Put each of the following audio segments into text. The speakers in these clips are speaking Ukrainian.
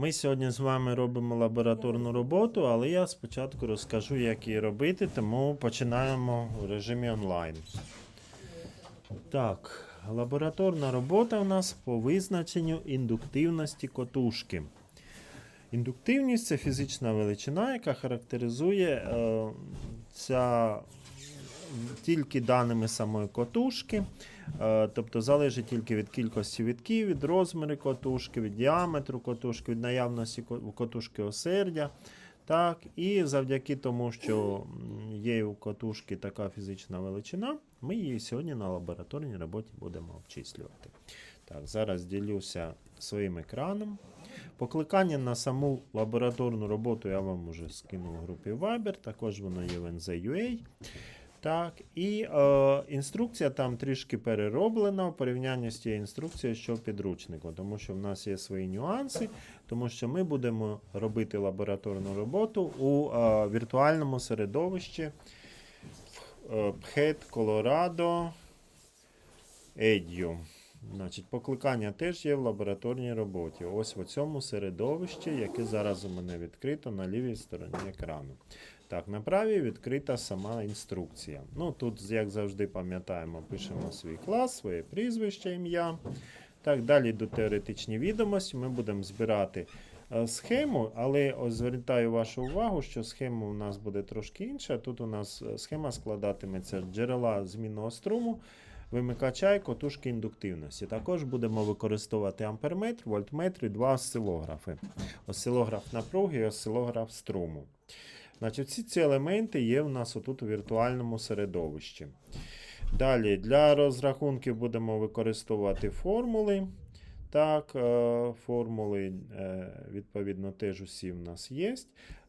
Ми сьогодні з вами робимо лабораторну роботу, але я спочатку розкажу, як її робити, тому починаємо в режимі онлайн. Так, лабораторна робота у нас по визначенню індуктивності котушки. Індуктивність це фізична величина, яка характеризує е, ця тільки даними самої котушки. Е, Тобто залежить тільки від кількості вітків, від розміру котушки, від діаметру котушки, від наявності котушки осердя. Так, і завдяки тому, що є у котушки така фізична величина, ми її сьогодні на лабораторній роботі будемо обчислювати. Так, зараз ділюся своїм екраном. Покликання на саму лабораторну роботу я вам уже скинув в групі Viber, також воно є в NZ.UA. Так, і е, інструкція там трішки перероблена в порівнянні з тією інструкцією, що в підручнику, тому що в нас є свої нюанси, тому що ми будемо робити лабораторну роботу у е, віртуальному середовищі е, Phet Colorado Значить, покликання теж є в лабораторній роботі. Ось в цьому середовищі, яке зараз у мене відкрито на лівій стороні екрану. Так, на правій відкрита сама інструкція. Ну, тут, як завжди, пам'ятаємо, пишемо свій клас, своє прізвище, ім'я. Так, далі до теоретичні відомості. Ми будемо збирати е, схему, але ось звертаю вашу увагу, що схема у нас буде трошки інша. Тут у нас е, схема складатиметься джерела змінного струму, вимикача і котушки індуктивності. Також будемо використовувати амперметр, вольтметр і два осцилографи. Осцилограф напруги і осцилограф струму. Значить, всі ці елементи є у нас отут у віртуальному середовищі. Далі для розрахунків будемо використовувати формули. Так, е, формули, е, відповідно, теж усі в нас є.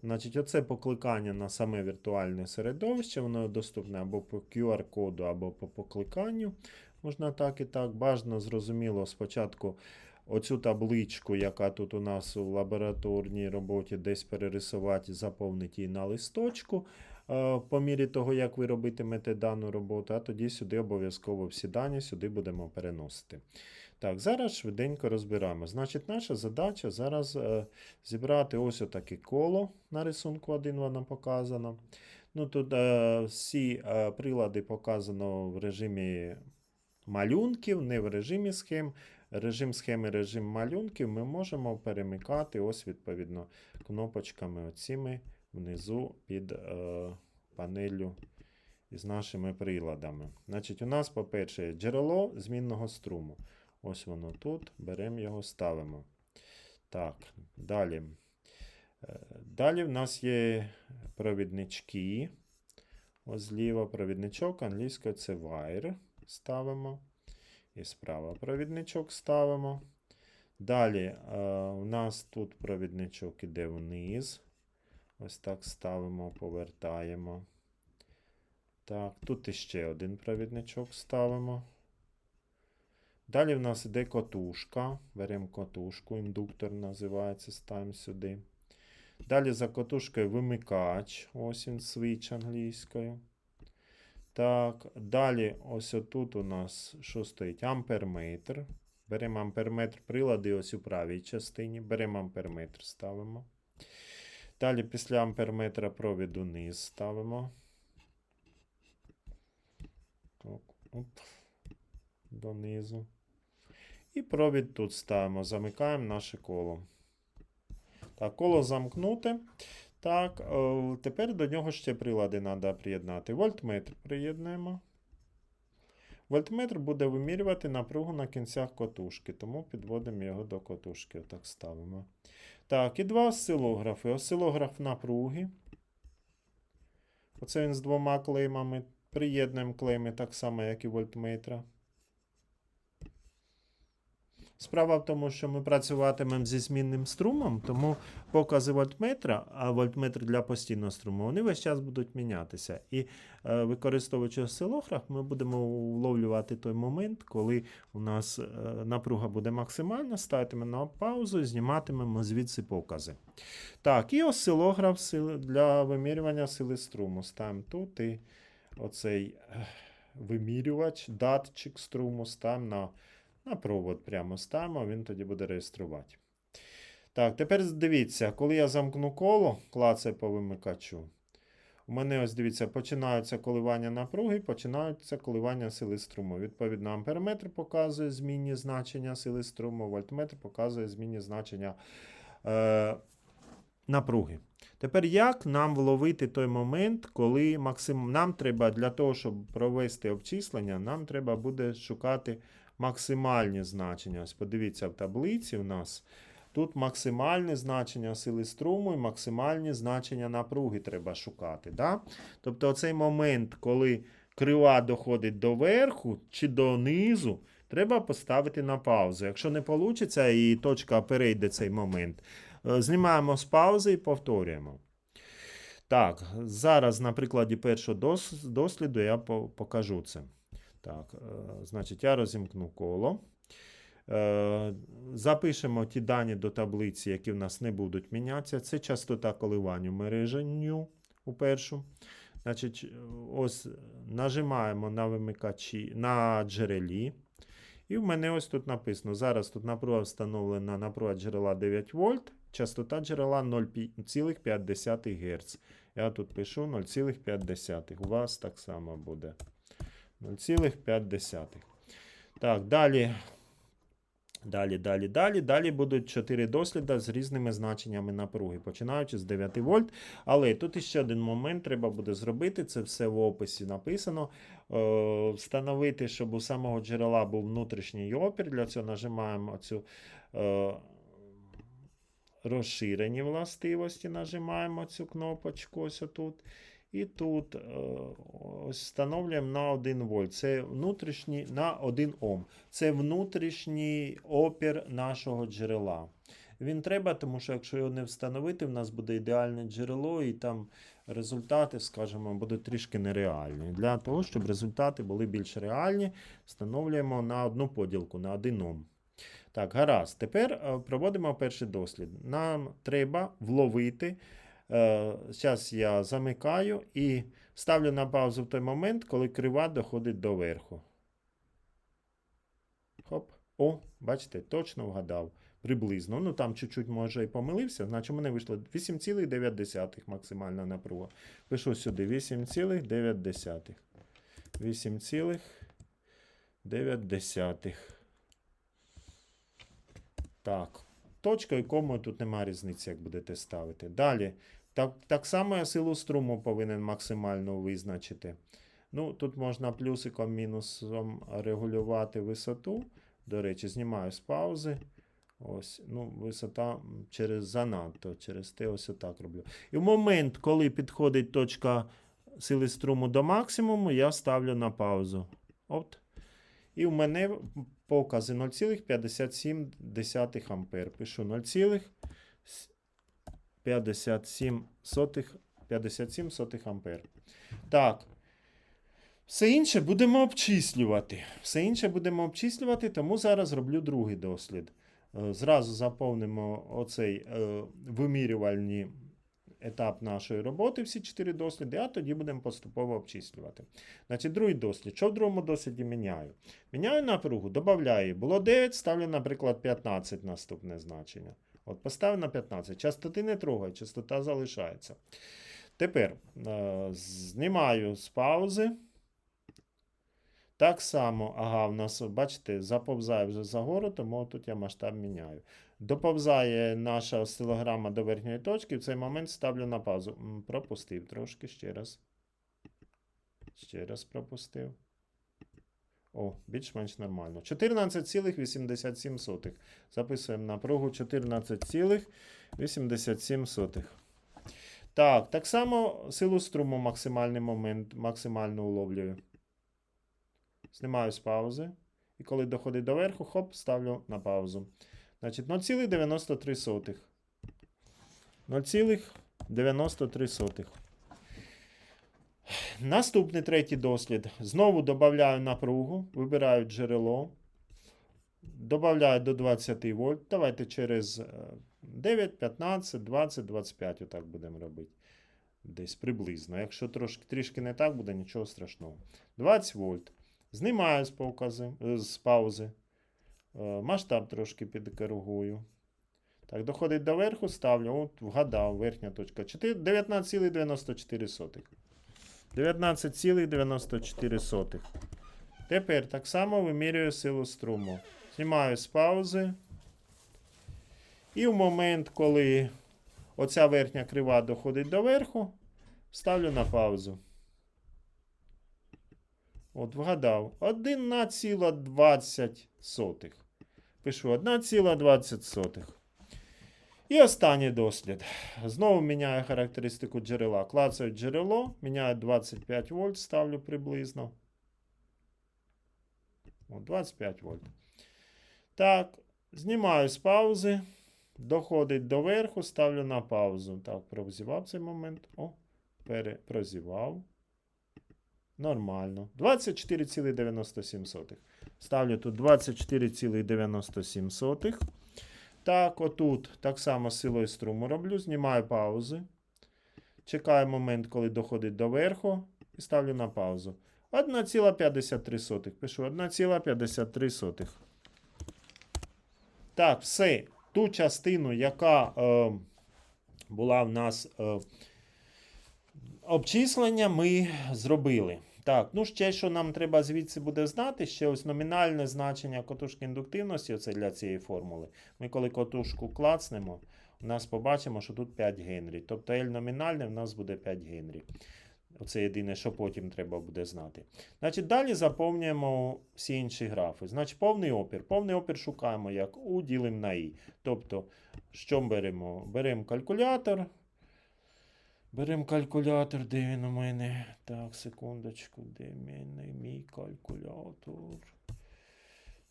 Значить, оце покликання на саме віртуальне середовище, воно доступне або по QR-коду, або по покликанню. Можна так і так. Бажано, зрозуміло, спочатку оцю табличку, яка тут у нас у лабораторній роботі, десь перерисувати, заповнити її на листочку. е, По мірі того, як ви робитимете дану роботу, а тоді сюди обов'язково всі дані сюди будемо переносити. Так, зараз швиденько розбираємо. Значить, наша задача зараз е, зібрати ось отаке коло на рисунку 1 воно показано. Ну, тут е, всі прилади показано в режимі малюнків, не в режимі схем. Режим схеми, режим малюнків ми можемо перемикати ось відповідно кнопочками оціми внизу під е, панелью із нашими приладами. Значить, у нас, по-перше, джерело змінного струму. Ось воно тут. Беремо його, ставимо. Так, далі. Е, Далі в нас є провіднички. Ось зліва провідничок, англійською це wire. Ставимо. І справа провідничок ставимо. Далі е, у нас тут провідничок іде вниз. Ось так ставимо, повертаємо. Так, тут іще один провідничок ставимо. Далі в нас іде котушка. Беремо котушку, індуктор називається, ставимо сюди. Далі за котушкою вимикач. Ось він свіч англійською. Так, далі ось отут у нас що стоїть? Амперметр. Беремо амперметр прилади ось у правій частині. Беремо амперметр, ставимо. Далі після амперметра провід униз ставимо. Так, оп, донизу. І провід тут ставимо. Замикаємо наше коло. Так, коло замкнуте. Так, е, тепер до нього ще прилади треба приєднати. Вольтметр приєднуємо. Вольтметр буде вимірювати напругу на кінцях котушки, тому підводимо його до котушки. Отак ставимо. Так, і два осцилографи. Осцилограф напруги. Оце він з двома клеймами. Приєднуємо клейми так само, як і вольтметра. Справа в тому, що ми працюватимемо зі змінним струмом, тому покази вольтметра, а вольтметр для постійного струму, вони весь час будуть мінятися. І е, використовуючи осцилограф, ми будемо вловлювати той момент, коли у нас е, напруга буде максимальна, ставитимемо на паузу і зніматимемо звідси покази. Так, і осцилограф для вимірювання сили струму. Ставимо тут і оцей е, вимірювач, датчик струму ставимо на на провод прямо ставимо, він тоді буде реєструвати. Так, тепер дивіться, коли я замкну коло, клацаю по вимикачу. У мене ось дивіться, починаються коливання напруги, починаються коливання сили струму. Відповідно, амперметр показує змінні значення сили струму, вольтметр показує змінні значення е, напруги. Тепер як нам вловити той момент, коли максим... нам треба для того, щоб провести обчислення, нам треба буде шукати максимальні значення. Ось подивіться в таблиці у нас. Тут максимальне значення сили струму і максимальні значення напруги треба шукати. Да? Тобто оцей момент, коли крива доходить до верху чи до низу, треба поставити на паузу. Якщо не вийде і точка перейде цей момент, е, знімаємо з паузи і повторюємо. Так, зараз на прикладі першого досліду я покажу це. Так, е, значить, я розімкну коло. Е, Запишемо ті дані до таблиці, які в нас не будуть мінятися. Це частота коливання мереженню у першу. Значить, ось нажимаємо на вимикачі на джерелі. І в мене ось тут написано: зараз тут напруга встановлена напруга джерела 9 вольт, частота джерела 0,5 Гц. Я тут пишу 0,5. У вас так само буде. 0,5. Так, далі. Далі, далі, далі. Далі будуть 4 досліди з різними значеннями напруги, починаючи з 9 вольт. Але тут іще один момент треба буде зробити. Це все в описі написано. Е, встановити, щоб у самого джерела був внутрішній опір. Для цього нажимаємо цю е, розширені властивості. Нажимаємо цю кнопочку ось отут. І тут е, ось встановлюємо на 1 вольт. Це внутрішній на 1 Ом. Це внутрішній опір нашого джерела. Він треба, тому що якщо його не встановити, в нас буде ідеальне джерело, і там результати, скажімо, будуть трішки нереальні. Для того, щоб результати були більш реальні, встановлюємо на одну поділку, на 1 Ом. Так, гаразд. Тепер е, проводимо перший дослід. Нам треба вловити. Зараз я замикаю і ставлю на паузу в той момент, коли крива доходить до верху. Хоп. О, бачите, точно вгадав. Приблизно. Ну там чуть-чуть може і помилився. Значить, у мене вийшло 8,9 максимальна напруга. Пишу сюди 8,9. 8,9. Так. Точка і комою тут немає різниці, як будете ставити. Далі. Так, так само я силу струму повинен максимально визначити. Ну, Тут можна плюсиком, мінусом регулювати висоту. До речі, знімаю з паузи. Ось, ну, Висота через занадто, через те ось отак роблю. І в момент, коли підходить точка сили струму до максимуму, я ставлю на паузу. От. І в мене покази 0,57 ампер. Пишу 0,57 57 сотих ампер. Так. Все інше будемо обчислювати. Все інше будемо обчислювати, тому зараз роблю другий дослід. Е, Зразу заповнимо оцей е, вимірювальний етап нашої роботи, всі чотири досліди, а тоді будемо поступово обчислювати. Значить, другий дослід. Що в другому досліді міняю? Міняю напругу, додаю. Було 9, ставлю, наприклад, 15 наступне значення. От поставив на 15. Частоти не трогаю, частота залишається. Тепер е, знімаю з паузи. Так само, ага, в нас, бачите, заповзає вже загору, тому тут я масштаб міняю. Доповзає наша осцилограма до верхньої точки. В цей момент ставлю на паузу. Пропустив трошки ще раз. Ще раз пропустив. О, більш-менш нормально. 14,87. Записуємо напругу 14,87. Так, так само силу струму максимальний момент, максимально уловлюю. Знімаю з паузи. І коли доходить до верху, хоп, ставлю на паузу. Значить, 0,93. 0,93. Наступний третій дослід. Знову додаю напругу, вибираю джерело. Добавляю до 20 вольт. Давайте через е, 9, 15, 20, 25. Отак будемо робити. Десь приблизно. Якщо трошки, трішки не так буде, нічого страшного. 20 вольт. Знімаю з, покази, е, з паузи. Е, Масштаб трошки підкоригую. Так, доходить до верху, ставлю. От, вгадав, верхня точка. 4 19,94. 19,94. Тепер так само вимірюю силу струму. Знімаю з паузи. І в момент, коли оця верхня крива доходить до верху, ставлю на паузу. От, вгадав. 1,20. Пишу 1,20. І останній дослід. Знову міняю характеристику джерела. Клацаю джерело, міняю 25 вольт, ставлю приблизно. 25 вольт. Так, знімаю з паузи. Доходить до верху, ставлю на паузу. Так, прозівав цей момент. О, перепрозівав. Нормально. 24,97. Ставлю тут 24,97. Так, отут так само силою струму роблю. Знімаю паузи. Чекаю момент, коли доходить до верху. І ставлю на паузу. 1,53. Пишу 1,53. Так, все. Ту частину, яка е, була в нас е, обчислення, ми зробили. Так, ну ще що нам треба звідси буде знати, ще ось номінальне значення котушки індуктивності, оце для цієї формули. Ми коли котушку клацнемо, у нас побачимо, що тут 5 Генрі. Тобто L номінальне в нас буде 5 Генрі. Оце єдине, що потім треба буде знати. Значить, далі заповнюємо всі інші графи. Значить, повний опір. Повний опір шукаємо як U ділимо на I. Тобто, що беремо? Беремо калькулятор. Беремо калькулятор, де він у мене? Так, секундочку, де мене мій калькулятор?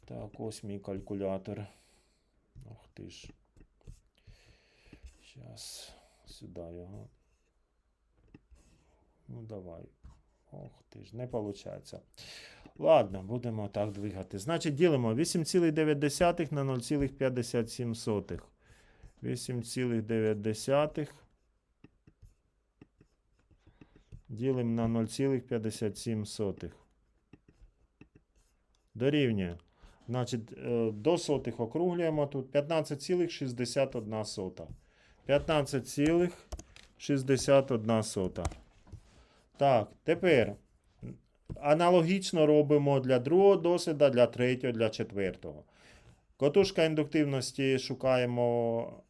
Так, ось мій калькулятор. Ох ти ж. Зараз сюди його. Ну, давай. Ох ти ж, не виходить. Ладно, будемо так двигати. Значить, ділимо 8,9 на 0,57. 8,9 ділимо на 0,57. Дорівнює. Значить, е, до сотих округлюємо тут 15,61 сота. 15,61 сота. Так, тепер аналогічно робимо для другого досліду, для третього, для четвертого. Котушка індуктивності шукаємо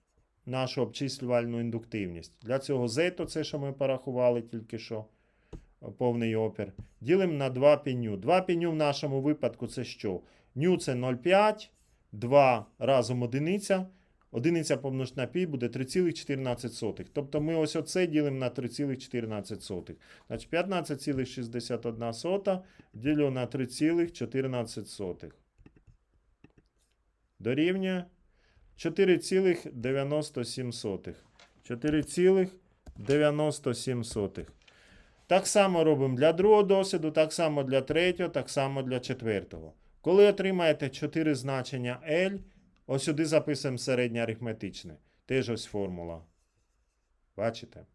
нашу обчислювальну індуктивність. Для цього Z, то це, що ми порахували тільки що, повний опір. Ділимо на 2 піню. 2 піню в нашому випадку це що? Ню це 0,5, 2 разом одиниця. Одиниця помножити на пі буде 3,14. Тобто ми ось оце ділимо на 3,14. Значить 15,61 ділю на 3,14. Дорівнює 4,97. 4,97. Так само робимо для другого досвіду, так само для третього, так само для четвертого. Коли отримаєте 4 значення L, ось сюди записуємо середнє арифметичне. Теж ось формула. Бачите?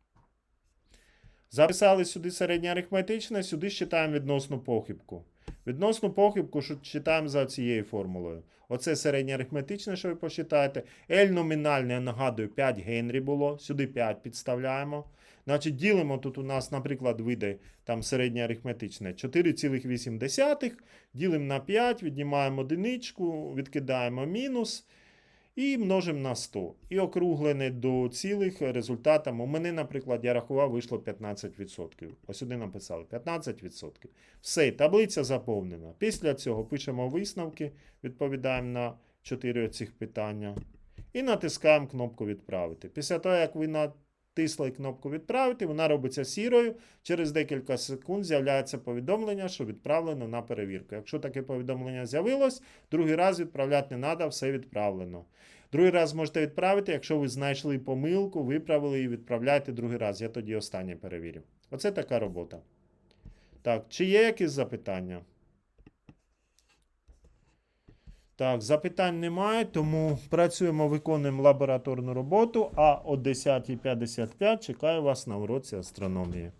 Записали сюди середнє арифметичне, сюди считаємо відносну похибку. Відносну похибку що читаємо за цією формулою. Оце середнє арифметичне, що ви посчитаєте. L номінальне, я нагадую, 5 Генрі було. Сюди 5 підставляємо. Значить, ділимо тут у нас, наприклад, вийде там середнє арифметичне 4,8. Ділимо на 5, віднімаємо одиничку, відкидаємо мінус. І множимо на 100. І округлене до цілих результатів. У мене, наприклад, я рахував, вийшло 15%. Ось сюди написали 15%. Все, таблиця заповнена. Після цього пишемо висновки, відповідаємо на 4 цих питання. І натискаємо кнопку відправити. Після того, як ви натисли кнопку відправити, вона робиться сірою. Через декілька секунд з'являється повідомлення, що відправлено на перевірку. Якщо таке повідомлення з'явилось, другий раз відправляти не треба, все відправлено. Другий раз можете відправити, якщо ви знайшли помилку, виправили і відправляйте другий раз. Я тоді останнє перевірю. Оце така робота. Так, чи є якісь запитання? Так, запитань немає, тому працюємо, виконуємо лабораторну роботу, а о 10.55 чекаю вас на уроці астрономії.